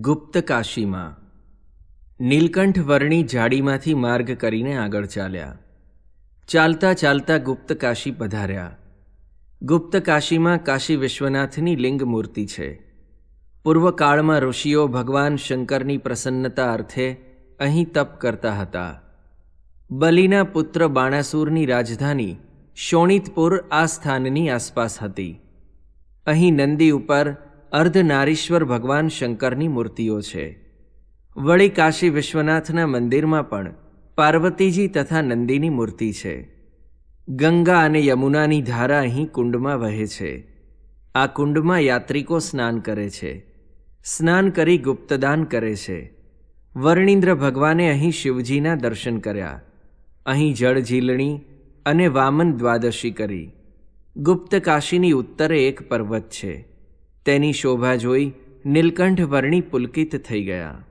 ગુપ્ત કાશીમાં નીલકંઠ વર્ણી જાડીમાંથી માર્ગ કરીને આગળ ચાલ્યા. ચાલતા ચાલતા ગુપ્ત કાશી પધાર્યા. ગુપ્ત કાશીમાં કાશી વિશ્વનાથની લિંગ મૂર્તિ છે. પૂર્વકાળમાં ઋષિઓ ભગવાન શંકરની પ્રસન્નતા અર્થે અહીં તપ કરતા હતા. બલિના પુત્ર બાણાસુરની રાજધાની શોણિતપુર આ સ્થાનની આસપાસ હતી. અહીં નંદી ઉપર અર્ધનારીશ્વર ભગવાન શંકરની મૂર્તિઓ છે. વળી કાશી વિશ્વનાથના મંદિરમાં પણ પાર્વતીજી તથા નંદીની મૂર્તિ છે. ગંગા અને યમુનાની ધારા અહીં કુંડમાં વહે છે. આ કુંડમાં યાત્રિકો સ્નાન કરે છે. સ્નાન કરી ગુપ્તદાન કરે છે. વર્ણિન્દ્ર ભગવાને અહીં શિવજીના દર્શન કર્યા. અહીં જળ ઝીલણી અને વામન દ્વાદશી કરી. ગુપ્ત કાશીની ઉત્તરે એક પર્વત છે. તેની શોભા જોઈ નીલકંઠ વર્ણી પુલકિત થઈ ગયા.